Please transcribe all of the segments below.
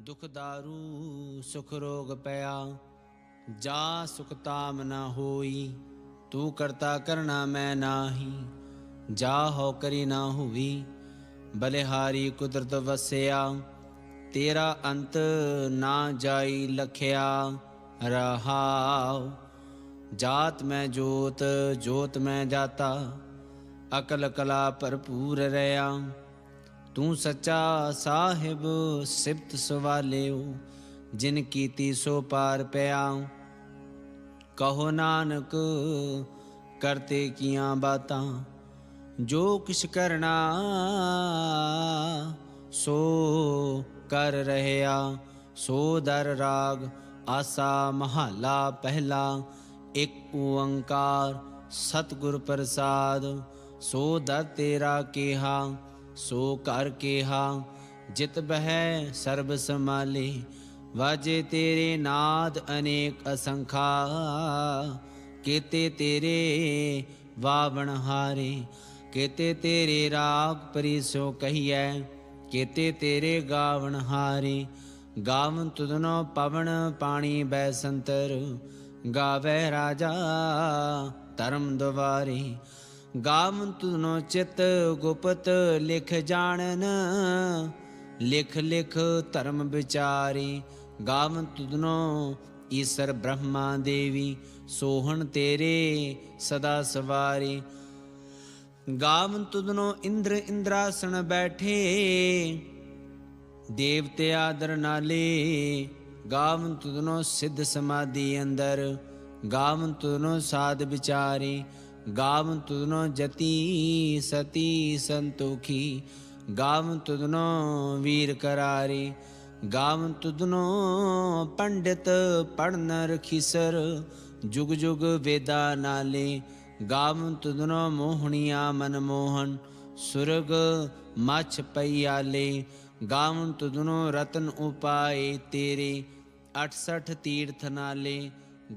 ਦੁਖ ਦਾਰੂ ਸੁਖ ਰੋਗ ਪਿਆ। ਜਾ ਸੁਖ ਤਾਮ ਨਾ ਹੋਈ, ਤੂੰ ਕਰਤਾ ਕਰਨਾ ਮੈਂ ਨਾਹੀ। ਜਾ ਹੋ ਕਰੀ ਨਾ ਹੋਈ ਬਲਿਹਾਰੀ ਕੁਦਰਤ ਵਸਿਆ। ਤੇਰਾ ਅੰਤ ਨਾ ਜਾਈ ਲਖਿਆ, ਰਹਾਉ। ਜਾਤ ਮੈਂ ਜੋਤ ਜੋਤ ਮੈਂ ਜਾਤਾ, ਅਕਲ ਕਲਾ ਭਰਪੂਰ ਰਿਆ ਤੂੰ ਸੱਚਾ ਸਾਹਿਬ, ਸਿਫਤ ਸਵਾਲਿਓ, ਜਿਨ ਕੀਤੀ ਸੋ ਪਾਰ ਪਿਆ ਕਹੋ ਨਾਨਕ, ਕਰਤੇ ਕੀਆਂ ਬਾਤਾਂ, ਜੋ ਕਿਛ ਕਰਨਾ, ਸੋ ਕਰ ਰਹਿਆ ਸੋ ਦਰ ਰਾਗ, ਆਸਾ ਮਹੱਲਾ ਪਹਿਲਾ, ਇੱਕ ਓੰਕਾਰ ਸਤਿਗੁਰ ਪ੍ਰਸਾਦ, ਸੋ ਦਰ ਤੇਰਾ ਕੀਹਾ। ਸੋ ਕਰ ਕੀਹਾ, ਜਿਤ ਬਹਿ ਸਰਬ ਸਮਾਲੇ ਵਾਜੇ ਤੇਰੇ ਨਾਦ ਅਨੇਕ ਅਸੰਖਾ। ਕੀਤੇ ਤੇਰੇ ਵਾਵਣ ਹਾਰੇ, ਕੀਤੇ ਤੇਰੇ ਰਾਗ ਪਰਿਸੋ ਕਹੀਐ, ਕੀਤੇ ਤੇਰੇ ਗਾਵਣ ਹਾਰੇ। ਗਾਵਨ ਤੁਧਨੋ ਪਵਨ ਪਾਣੀ ਬੈ ਸੰਤਰ, ਗਾਵੇ ਰਾਜਾ ਧਰਮ ਦੁਆਰੇ। ਗਾਵਨ ਤੁਧਨੋ ਚਿਤ ਗੁਪਤ ਲਿਖ ਜਾਣਨ। ਲਿਖ ਲਿਖ ਧਰਮ ਵਿਚਾਰੀ ਗਾਵਨ ਤੁਧਨੋ ਈਸਰ ਬ੍ਰਹਮਾ ਦੇਵੀ, ਸੋਹਣ ਤੇਰੇ ਸਦਾ ਸਵਾਰੀ। ਗਾਵਨ ਤੁਧਨੋ ਇੰਦਰ ਇੰਦਰਾਸਣ ਬੈਠੇ, ਦੇਵਤੇ ਆਦਰ ਨਾਲੇ। ਗਾਵਨ ਤੁਧਨੋ ਸਿੱਧ ਸਮਾਧੀ ਅੰਦਰ ਗਾਵਨ ਤੁਧਨੋ ਸਾਧ ਵਿਚਾਰੀ। ਗਾਵਨ ਤੁਧਨੋ ਜਤੀ ਸਤੀ ਸੰਤੋਖੀ ਗਾਵਨ ਤੁਧਨੋ ਵੀਰ ਕਰਾਰੇ ਗਾਵਨ ਤੁਧਨੋ ਪੰਡਿਤ ਪੜਨ ਰਖੀਸਰ, ਜੁਗ ਜੁਗ ਵੇਦਾ ਨਾਲੇ ਗਾਵਨ ਤੁਧਨੋ ਮੋਹਣੀਆਂ ਮਨ ਮੋਹਨ ਸੁਰਗ ਮਛ ਪਈਆਲੇ ਗਾਵਨ ਤੁਧਨੋ ਰਤਨ ਉਪਾਏ ਤੇਰੇ 68 ਤੀਰਥ ਨਾਲੇ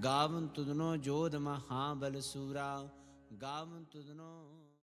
ਗਾਵਨ ਤੁਧਨੋ ਜੋਧ ਮਹਾਬਲ ਸੂਰਾ। ਗਾਵਨ ਤੁਧਨੋ